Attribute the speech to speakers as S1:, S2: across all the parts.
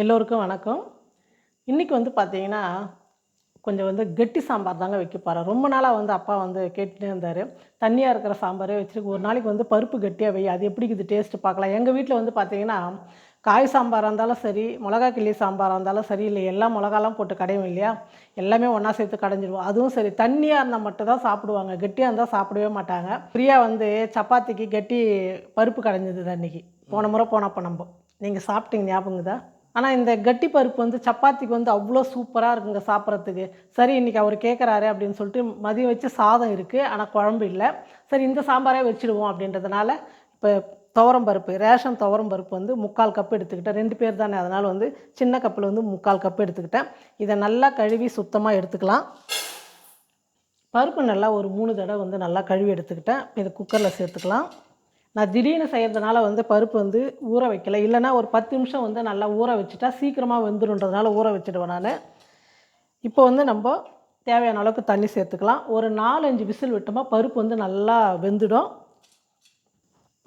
S1: எல்லோருக்கும் வணக்கம். இன்றைக்கி வந்து பார்த்தீங்கன்னா கொஞ்சம் வந்து கெட்டி சாம்பார் தாங்க வைக்க போகிறேன் ரொம்ப நாளாக வந்து அப்பா வந்து கேட்டுட்டே இருந்தார். தண்ணியாக இருக்கிற சாம்பாரே வச்சுருக்கு ஒரு நாளைக்கு வந்து பருப்பு கெட்டியாக வை அது எப்படி இது டேஸ்ட்டு பார்க்கலாம். எங்கள் வீட்டில் வந்து பார்த்தீங்கன்னா காய் சாம்பாராக இருந்தாலும் சரி மிளகா கிள்ளி சாம்பாராக இருந்தாலும் சரி இல்லை எல்லாம் மிளகாலாம் போட்டு கடையும் இல்லையா? எல்லாமே ஒன்றா சேர்த்து கடைஞ்சிடுவோம் அதுவும் சரி தண்ணியாக இருந்தால் மட்டும் தான் சாப்பிடுவாங்க. கெட்டியாக இருந்தால் சாப்பிடவே மாட்டாங்க. ஃப்ரீயாக வந்து சப்பாத்திக்கு கெட்டி பருப்பு கடைஞ்சது அன்றைக்கி போன முறை போனப்போ நம்ம. நீங்கள் சாப்பிட்டீங்க தான் ஆனால் இந்த கட்டி பருப்பு வந்து சப்பாத்திக்கு வந்து அவ்வளோ சூப்பராக இருக்குங்க சாப்பிட்றதுக்கு. சரி இன்றைக்கி அவர் கேட்குறாரு அப்படின்னு சொல்லிட்டு மதியம் வச்சு சாதம் இருக்குது ஆனால் குழம்பு இல்லை. சரி இந்த சாம்பாரே வச்சுடுவோம் அப்படின்றதுனால இப்போ துவரம் பருப்பு ரேஷன் துவரம் பருப்பு வந்து முக்கால் கப் எடுத்துக்கிட்டேன். ரெண்டு பேர் தானே அதனால் வந்து சின்ன கப்பில் வந்து முக்கால் கப் எடுத்துக்கிட்டேன். இதை நல்லா கழுவி சுத்தமாக எடுத்துக்கலாம். பருப்பு நல்லா ஒரு மூணு தடவை வந்து நல்லா கழுவி எடுத்துக்கிட்டேன். இதை குக்கரில் சேர்த்துக்கலாம். நான் திடீர்னு செய்கிறதுனால வந்து பருப்பு வந்து ஊற வைக்கல. இல்லைன்னா ஒரு பத்து நிமிஷம் வந்து நல்லா ஊற வச்சுட்டா சீக்கிரமாக வெந்துருன்றதுனால ஊற வச்சுடுவேன் நான். இப்போ வந்து நம்ம தேவையான அளவுக்கு தண்ணி சேர்த்துக்கலாம். ஒரு நாலஞ்சு விசில் விட்டோமா பருப்பு வந்து நல்லா வெந்துடும்.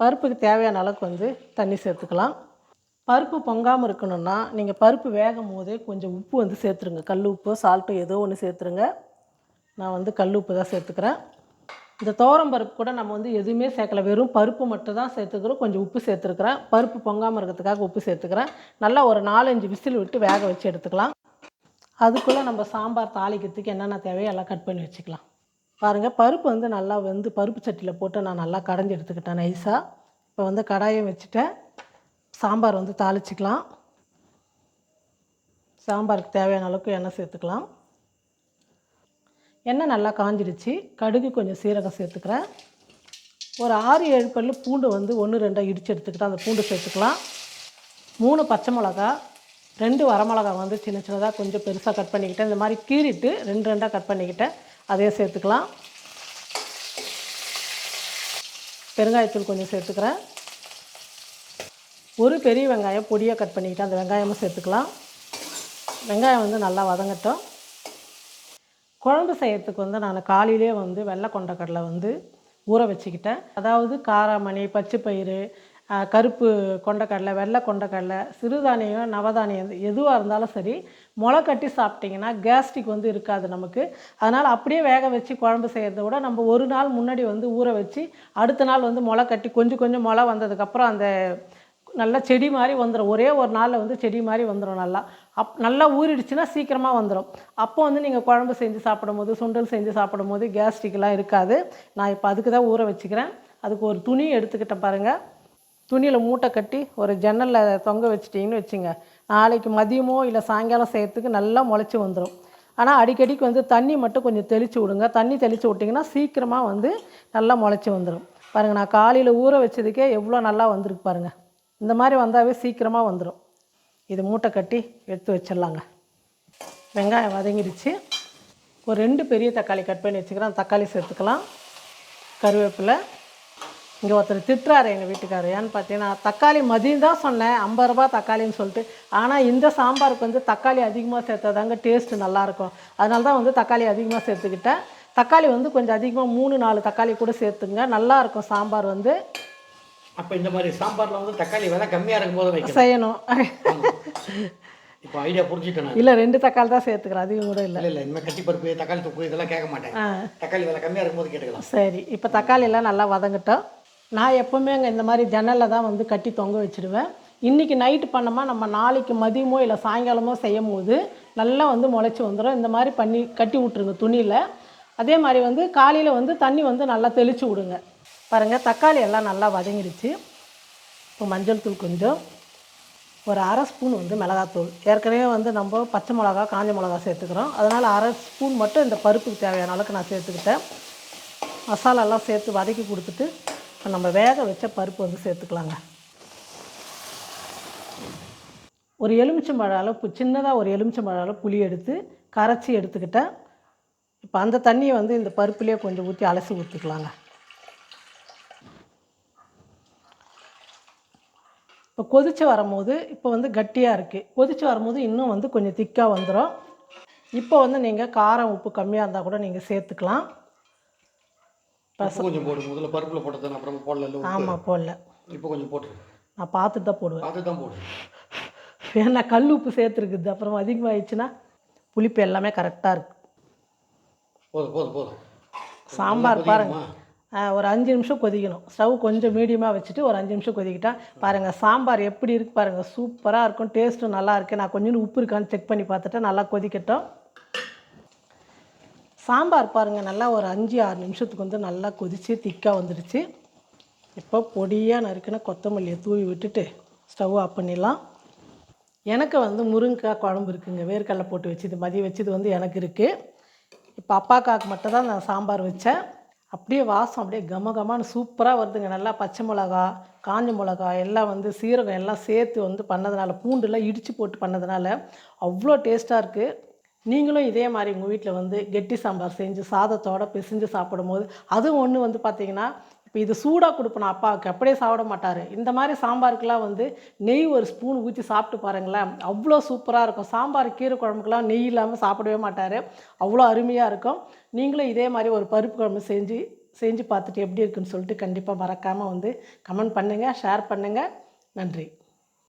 S1: பருப்புக்கு தேவையான அளவுக்கு வந்து தண்ணி சேர்த்துக்கலாம். பருப்பு பொங்காமல் இருக்கணும்னா நீங்கள் பருப்பு வேகும் போதே கொஞ்சம் உப்பு வந்து சேர்த்துருங்க. கல் உப்பு சால்ட்டு ஏதோ ஒன்று சேர்த்துருங்க. நான் வந்து கல் உப்பு தான் சேர்த்துக்கிறேன். இந்த துவரம் பருப்பு கூட நம்ம வந்து எதுவுமே சேர்க்கல. வெறும் பருப்பு மட்டும் தான் சேர்த்துக்கிறோம். கொஞ்சம் உப்பு சேர்த்துருக்குறேன். பருப்பு பொங்காமல் இருக்கிறதுக்காக உப்பு சேர்த்துக்கிறேன். நல்லா ஒரு நாலஞ்சு விசில் விட்டு வேக வச்சு எடுத்துக்கலாம். அதுக்குள்ளே நம்ம சாம்பார் தாளிக்கிறதுக்கு என்னென்ன தேவையோ எல்லாம் கட் பண்ணி வச்சுக்கலாம். பாருங்கள் பருப்பு வந்து நல்லா வந்து பருப்பு சட்டியில் போட்டு நான் நல்லா கடைஞ்சி எடுத்துக்கிட்டேன் நைஸாக இப்போ வந்து கடாயம் வச்சுட்டேன். சாம்பார் வந்து தாளிச்சிக்கலாம். சாம்பாருக்கு தேவையான அளவுக்கு எண்ணெய் சேர்த்துக்கலாம். எண்ணெய் நல்லா காஞ்சிடுச்சு. கடுகு கொஞ்சம் சீரகம் சேர்த்துக்கிறேன். ஒரு ஆறு ஏழு பல் பூண்டு வந்து ஒன்று ரெண்டாக இடித்து எடுத்துக்கிட்டு அந்த பூண்டு சேர்த்துக்கலாம். மூணு பச்சை மிளகா ரெண்டு வரமிளகா வந்து சின்ன சின்னதாக கொஞ்சம் பெருசாக கட் பண்ணிக்கிட்டேன். இந்த மாதிரி கீறிட்டு ரெண்டு ரெண்டாக கட் பண்ணிக்கிட்டேன். அதையும் சேர்த்துக்கலாம். பெருங்காயத்தூள் கொஞ்சம் சேர்த்துக்கிறேன். ஒரு பெரிய வெங்காயம் பொடியாக கட் பண்ணிக்கிட்டு அந்த வெங்காயமும் சேர்த்துக்கலாம். வெங்காயம் வந்து நல்லா வதங்கட்டும். குழம்பு செய்யறதுக்கு வந்து நான் காலையிலே வந்து வெள்ளை கொண்டக்கடலை வந்து ஊற வச்சுக்கிட்டேன். அதாவது காராமணி பச்சைப்பயிறு பயிறு கருப்பு கொண்டக்கடலை வெள்ளை கொண்டக்கடலை சிறுதானியம் நவதானியம் எதுவாக இருந்தாலும் சரி முளை கட்டி சாப்பிட்டிங்கன்னா கேஸ்ட்ரிக் வந்து இருக்காது நமக்கு. அதனால் அப்படியே வேக வச்சு குழம்பு செய்கிறத விட நம்ம ஒரு நாள் முன்னாடி வந்து ஊற வச்சு அடுத்த நாள் வந்து முளை கட்டி கொஞ்சம் கொஞ்சம் முளை வந்ததுக்கப்புறம் அந்த நல்லா செடி மாதிரி வந்துடும் ஒரே ஒரு நாளில் வந்து செடி மாதிரி வந்துடும் நல்லா. அப் நல்லா ஊறிடுச்சுன்னா சீக்கிரமாக வந்துடும் அப்போ வந்து நீங்கள் குழம்பு செஞ்சு சாப்பிடும் போது சுண்டல் செஞ்சு சாப்பிடும் போது கேஸ்ட்ரிக்லாம் இருக்காது. நான் இப்போ அதுக்கு தான் ஊற வச்சுக்கிறேன். அதுக்கு ஒரு துணி எடுத்துக்கிட்டேன் பாருங்கள் துணியில் மூட்டை கட்டி ஒரு ஜன்னலில் தொங்க வச்சிட்டிங்கன்னு வச்சுங்க. நாளைக்கு மதியமோ இல்லை சாயங்காலம் செய்கிறதுக்கு நல்லா முளைச்சி வந்துடும் ஆனால் அடிக்கடிக்கு வந்து தண்ணி மட்டும் கொஞ்சம் தெளித்து விடுங்க. தண்ணி தெளித்து விட்டிங்கன்னா சீக்கிரமாக வந்து நல்லா முளைச்சி வந்துடும் பாருங்கள் நான் காலையில் ஊற வச்சதுக்கே எவ்வளோ நல்லா வந்திருக்கு பாருங்கள் இந்த மாதிரி வந்தாவே சீக்கிரமாக வந்துடும் இது மூட்டை கட்டி எடுத்து வச்சிடலாங்க. வெங்காயம் வதங்கிடுச்சு. ஒரு ரெண்டு பெரிய தக்காளி கட் பண்ணி வச்சுக்கிறேன். தக்காளி சேர்த்துக்கலாம். கருவேப்பிலை. இங்கே ஒருத்தர் திட்டுறாரு எங்கள் வீட்டுக்காரர் ஏன்னு பார்த்தீங்கன்னா தக்காளி மதியம் தான் சொன்னேன். ஐம்பது ரூபா தக்காளின்னு சொல்லிட்டு. ஆனால் இந்த சாம்பாருக்கு வந்து தக்காளி அதிகமாக சேர்த்தாதாங்க டேஸ்ட்டு நல்லாயிருக்கும் அதனால தான் வந்து தக்காளி அதிகமாக சேர்த்துக்கிட்டேன். தக்காளி வந்து கொஞ்சம் அதிகமாக மூணு நாலு தக்காளி கூட சேர்த்துங்க. நல்லாயிருக்கும் சாம்பார் வந்து.
S2: அப்போ இந்த மாதிரி சாம்பாரில் வந்து தக்காளி விலை கம்மியாக இருக்கும்போது வைக்கணும்.
S1: செய்யணும்.
S2: இப்போ ஐடியா புரிஞ்சுட்டேன்
S1: இல்லை ரெண்டு தக்காளி தான் சேர்த்துக்கிறேன். அதிகம் கூட இல்லை.
S2: இல்லை இல்லை இனிமேல் கட்டி பருப்பு தக்காளி தொக்கு இதெல்லாம் கேட்க மாட்டேன். தக்காளி விலை கம்மியாக இருக்கும்போது கேட்டுக்கலாம்.
S1: சரி இப்போ தக்காளி எல்லாம் நல்லா வதங்கட்டும். நான் எப்போவுமே அங்கே இந்த மாதிரி ஜன்னலில் தான் வந்து கட்டி தொங்க வச்சுடுவேன். இன்றைக்கி நைட்டு பண்ணோமா நம்ம நாளைக்கு மதியமோ இல்லை சாயங்காலமோ செய்யும் போது நல்லா வந்து முளைச்சி வந்துடும் இந்த மாதிரி பண்ணி கட்டி விட்ருங்க துணியில். அதே மாதிரி வந்து காலையில் வந்து தண்ணி வந்து நல்லா தெளித்து விடுங்க. பாருங்கள் தக்காளி எல்லாம் நல்லா வதங்கிடுச்சு இப்போ மஞ்சள் தூள் கொஞ்சம் ஒரு அரை ஸ்பூன் வந்து மிளகாத்தூள். ஏற்கனவே வந்து நம்ம பச்சை மிளகா காஞ்ச மிளகா சேர்த்துக்கிறோம். அதனால் அரை ஸ்பூன் மட்டும் இந்த பருப்புக்கு தேவையான அளவுக்கு நான் சேர்த்துக்கிட்டேன். மசாலாலாம் சேர்த்து வதக்கி கொடுத்துட்டு இப்போ நம்ம வேக வச்ச பருப்பு வந்து சேர்த்துக்கலாங்க. ஒரு எலுமிச்சம்பழ அளவு சின்னதாக ஒரு எலுமிச்சம்பழ அளவு புளி எடுத்து கரைச்சி எடுத்துக்கிட்டேன். இப்போ அந்த தண்ணியை வந்து இந்த பருப்புலேயே கொஞ்சம் ஊற்றி அலசி ஊற்றிக்கலாங்க இப்போ கொதித்து வரும்போது இப்போ வந்து கட்டியாக இருக்குது கொதித்து வரும்போது இன்னும் வந்து கொஞ்சம் திக்காக வந்துடும் இப்போ வந்து நீங்கள் காரம் உப்பு கம்மியாக இருந்தால் கூட நீங்கள் சேர்த்துக்கலாம்.
S2: கொஞ்சம் போடு. முதல்ல பருப்பில் போட்டது அப்புறம் போடல
S1: ஆமாம் போடல.
S2: இப்போ கொஞ்சம் போட்டுரு
S1: நான் பார்த்துட்டு தான் போடுவேன்.
S2: பார்த்து தான் போடு.
S1: ஏன்னா கல் உப்பு சேர்த்துருக்குது. அப்புறம் அதிகமாகிடுச்சுன்னா புளிப்பு எல்லாமே கரெக்டாக இருக்குது
S2: போதும் போதும் போதும்.
S1: சாம்பார்
S2: நல்லா
S1: பாருங்க
S2: கொதிக்கணுமா?
S1: ஆ, ஒரு அஞ்சு நிமிஷம் கொதிக்கணும். ஸ்டவ் கொஞ்சம் மீடியமாக வச்சுட்டு ஒரு அஞ்சு நிமிஷம் கொதிக்கிட்டா பாருங்கள் சாம்பார் எப்படி இருக்குது பாருங்கள் சூப்பராக இருக்கும் டேஸ்ட்டும் நல்லா இருக்குது நான் கொஞ்சம் உப்பு இருக்கான்னு செக் பண்ணி பார்த்துட்டு நல்லா கொதிக்கட்டும். சாம்பார் பாருங்கள் நல்லா ஒரு அஞ்சு ஆறு நிமிஷத்துக்கு வந்து நல்லா கொதித்து திக்காக வந்துடுச்சு இப்போ பொடியாக நறுக்கின கொத்தமல்லியை தூவி விட்டுட்டு ஸ்டவ் ஆஃப் பண்ணிடலாம். எனக்கு வந்து முருங்கைக்காய் குழம்பு இருக்குங்க வேர்க்கடலை போட்டு வச்சது மதியம் வச்சது வந்து எனக்கு இருக்குது இப்போ அப்பாக்காக்கு மட்டும் தான் நான் சாம்பார் வச்சேன். அப்படியே வாசம் அப்படியே கம கமான்னு சூப்பராக வருதுங்க. நல்லா பச்சை மிளகா காஞ்ச மிளகா எல்லாம் வந்து சீரகம் எல்லாம் சேர்த்து வந்து பண்ணதுனால பூண்டுலாம் இடித்து போட்டு பண்ணதுனால அவ்வளோ டேஸ்ட்டாக இருக்குது நீங்களும் இதே மாதிரி உங்கள் வீட்டில் வந்து கெட்டி சாம்பார் செஞ்சு சாதத்தோட பிசைஞ்சு சாப்பிடும்போது அதுவும் ஒன்று வந்து பார்த்திங்கன்னா இப்போ இது சூடாக கொடுப்பேன் அப்பாவுக்கு அப்படியே சாப்பிட மாட்டார். இந்த மாதிரி சாம்பாருக்கெலாம் வந்து நெய் ஒரு ஸ்பூன் ஊற்றி சாப்பிட்டு பாருங்களேன். அவ்வளோ சூப்பராக இருக்கும். சாம்பார் கீரை குழம்புக்கெல்லாம் நெய் இல்லாமல் சாப்பிடவே மாட்டார். அவ்வளோ அருமையாக இருக்கும். நீங்களும் இதே மாதிரி ஒரு பருப்பு குழம்பு செஞ்சு செஞ்சு பார்த்துட்டு எப்படி இருக்குன்னு சொல்லிட்டு கண்டிப்பாக மறக்காமல் வந்து கமெண்ட் பண்ணுங்கள் ஷேர் பண்ணுங்கள் நன்றி.